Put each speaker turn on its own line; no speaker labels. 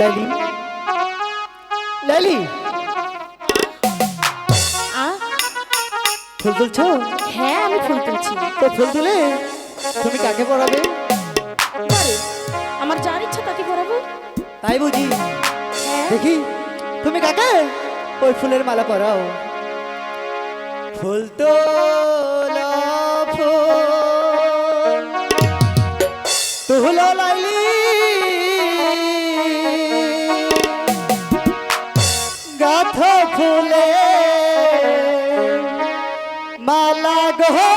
Lali? Lali? আ ফুল তুলছো?
হ্যাঁ আমি ফুল তুলছি।
তো ফুল তুলে তুমি কাকে পড়াবে?
আমার যার ইচ্ছা তাকে পড়াবো?
তাই বুঝি।
হ্যাঁ।
দেখি তুমি কাকে? ওই ফুলের মালা পরাও। ফুল তোলা। ফুলে মালা গো